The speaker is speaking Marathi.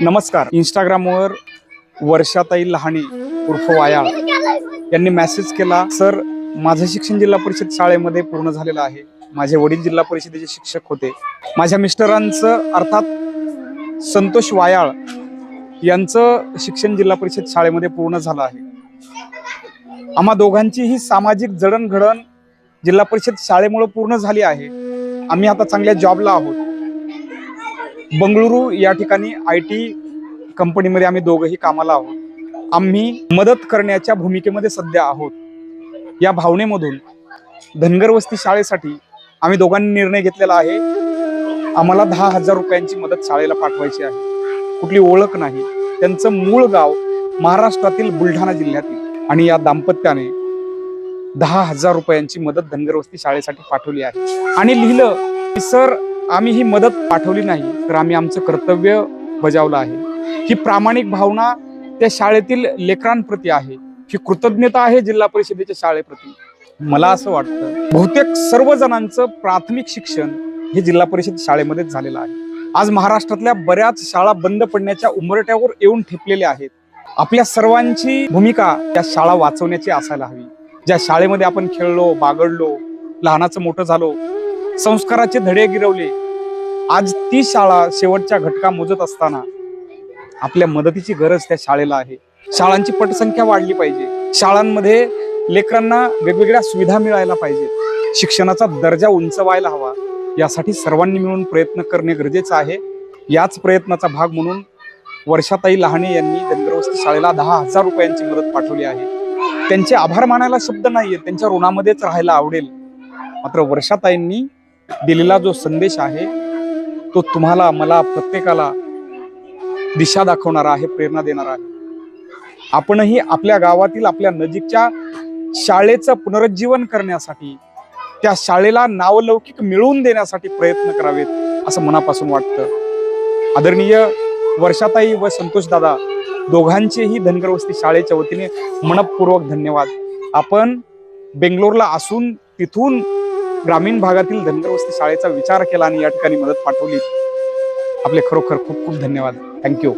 नमस्कार. इंस्टाग्रामवर वर्षाताई लहाणे उर्फ वायाळ यांनी मेसेज केला सर माझं शिक्षण जिल्हा परिषद शाळेमध्ये पूर्ण झालेलं आहे. माझे वडील जिल्हा परिषदेचे शिक्षक होते. माझ्या मिस्टरांचं अर्थात संतोष वायाळ यांचं शिक्षण जिल्हा परिषद शाळेमध्ये पूर्ण झालं आहे. आम्हा दोघांचीही सामाजिक जडणघडण जिल्हा परिषद शाळेमुळे पूर्ण झाली आहे. आम्ही आता चांगल्या जॉबला आहोत. बंगळुरू या ठिकाणी आय टी कंपनीमध्ये आम्ही दोघंही कामाला आहोत. आम्ही मदत करण्याच्या भूमिकेमध्ये सध्या आहोत. या भावनेमधून धनगर वस्ती शाळेसाठी आम्ही दोघांनी निर्णय घेतलेला आहे. आम्हाला दहा हजार रुपयांची मदत शाळेला पाठवायची आहे. कुठली ओळख नाही. त्यांचं मूळ गाव महाराष्ट्रातील बुलढाणा जिल्ह्यातील आणि या दाम्पत्याने दहा हजार रुपयांची मदत धनगर वस्ती शाळेसाठी पाठवली आहे. आणि लिहिलं की सर आम्ही ही मदत पाठवली नाही तर आम्ही आमचं कर्तव्य बजावलं आहे. ही प्रामाणिक भावना त्या शाळेतील लेकरांप्रती आहे. ही कृतज्ञता आहे जिल्हा परिषदेच्या शाळेप्रती. मला असं वाटतं बहुतेक सर्व जणांचं प्राथमिक शिक्षण हे जिल्हा परिषद शाळेमध्येच झालेलं आहे. आज महाराष्ट्रातल्या बऱ्याच शाळा बंद पडण्याच्या उंबरट्यावर येऊन ठेपलेल्या आहेत. आपल्या सर्वांची भूमिका त्या शाळा वाचवण्याची असायला हवी. ज्या शाळेमध्ये आपण खेळलो बागडलो लहानाचं मोठं झालो संस्काराचे धडे गिरवले. आज ती शाळा शेवटच्या घटका मोजत असताना आपल्या मदतीची गरज त्या शाळेला आहे. शाळांची पटसंख्या वाढली पाहिजे. शाळांमध्ये लेकरांना वेगवेगळ्या सुविधा मिळायला पाहिजे. शिक्षणाचा दर्जा उंचवायला हवा. यासाठी सर्वांनी मिळून प्रयत्न करणे गरजेचं आहे. याच प्रयत्नाचा भाग म्हणून वर्षाताई लहाणे यांनी धनगरवस्ती शाळेला दहा हजार रुपयांची मदत पाठवली आहे. त्यांचे आभार मानायला शब्द नाहीये. त्यांच्या ऋणामध्येच राहायला आवडेल. मात्र वर्षाताईंनी दिलेला जो संदेश आहे तो तुम्हाला मला प्रत्येकाला दिशा दाखवणारा आहे प्रेरणा देणारा आहे. आपणही आपल्या गावातील आपल्या नजीकच्या शाळेचं पुनरुज्जीवन करण्यासाठी त्या शाळेला नावलौकिक मिळवून देण्यासाठी प्रयत्न करावेत असं मनापासून वाटतं. आदरणीय वर्षाताई व संतोषदादा दोघांचेही धनगर वस्ती शाळेच्या वतीने मनपूर्वक धन्यवाद. आपण बेंगलोरला असून तिथून ग्रामीण भागातील धनगर वस्ती शाळेचा विचार केला आणि या ठिकाणी मदत पाठवली. आपले खरोखर खूप खूप धन्यवाद. थँक्यू